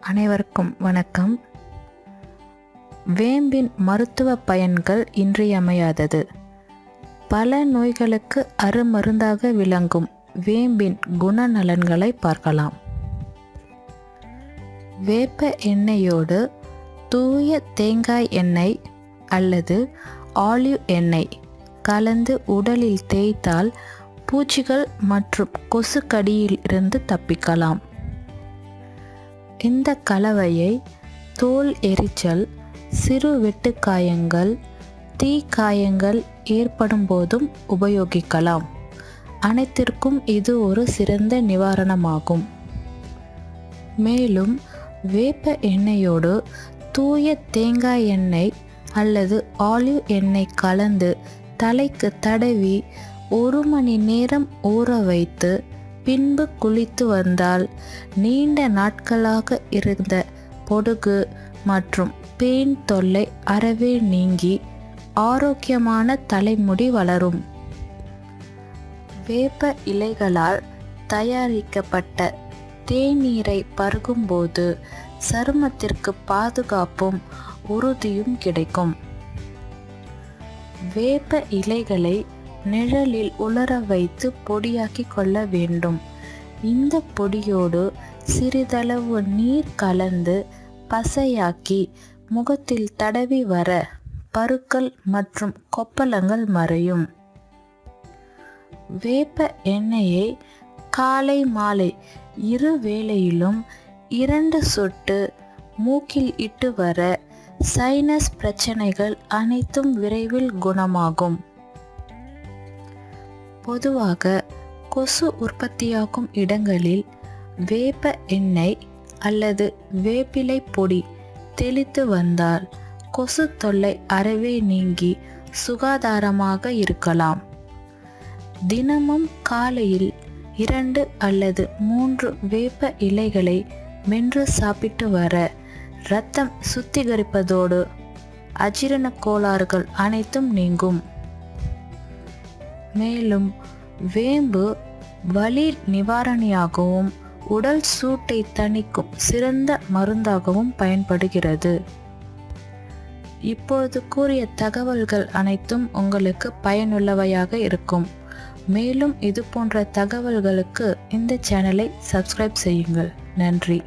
அனைவருக்கும் வணக்கம். வேம்பின் மருத்துவ பயன்கள் இன்றியமையாதது. பல நோய்களுக்கு அருமருந்தாக விளங்கும் வேம்பின் குணநலன்களை பார்க்கலாம். வேப்ப எண்ணெயோடு தூய தேங்காய் எண்ணெய் அல்லது ஆலிவ் எண்ணெய் கலந்து உடலில் தேய்த்தால் பூச்சிகள் மற்றும் கொசுக்கடியில் இருந்து தப்பிக்கலாம். இந்த கலவையை தோல் எரிச்சல் சிறு வெட்டுக்காயங்கள் தீக்காயங்கள் ஏற்படும் போதும் உபயோகிக்கலாம். அனைத்திற்கும் இது ஒரு சிறந்த நிவாரணமாகும். மேலும் வேப்ப எண்ணெயோடு தூய தேங்காய் எண்ணெய் அல்லது ஆலிவ் எண்ணெய் கலந்து தலைக்கு தடவி ஒரு மணி நேரம் ஊற வைத்து பின்பு குளித்து வந்தால் நீண்ட நாட்களாக இருந்த பொடுகு மற்றும் பேன் தொல்லை அறவே நீங்கி ஆரோக்கியமான தலைமுடி வளரும். வேப்ப இலைகளால் தயாரிக்கப்பட்ட தேநீரை பருகும்போது சருமத்திற்கு பாதுகாப்பும் உறுதியும் கிடைக்கும். வேப்ப இலைகளை நிழலில் உலர வைத்து பொடியாக்கி கொள்ள வேண்டும். இந்த பொடியோடு சிறிதளவு நீர் கலந்து பசையாக்கி முகத்தில் தடவி வர பருக்கள் மற்றும் கொப்பளங்கள் மறையும். வேப்ப எண்ணெயை காலை மாலை இரு வேளையிலும் இரண்டு சொட்டு மூக்கில் இட்டு வர சைனஸ் பிரச்சனைகள் அனைத்தும் விரைவில் குணமாகும். பொதுவாக கொசு உற்பத்தியாகும் இடங்களில் வேப்ப எண்ணெய் அல்லது வேப்பிலை பொடி தெளித்து வந்தால் கொசு தொல்லை அறவே நீங்கி சுகாதாரமாக இருக்கலாம். தினமும் காலையில் இரண்டு அல்லது மூன்று வேப்ப இலைகளை மென்று சாப்பிட்டு வர இரத்தம் சுத்திகரிப்பதோடு அஜீரண கோளாறுகள் அனைத்தும் நீங்கும். மேலும் வேம்பு வலி நிவாரணியாகவும் உடல் சூட்டை தணிக்கும் சிறந்த மருந்தாகவும் பயன்படுகிறது. இப்போது கூறிய தகவல்கள் அனைத்தும் உங்களுக்கு பயனுள்ளவையாக இருக்கும். மேலும் இது போன்ற தகவல்களுக்கு இந்த சேனலை சப்ஸ்கிரைப் செய்யுங்கள். நன்றி.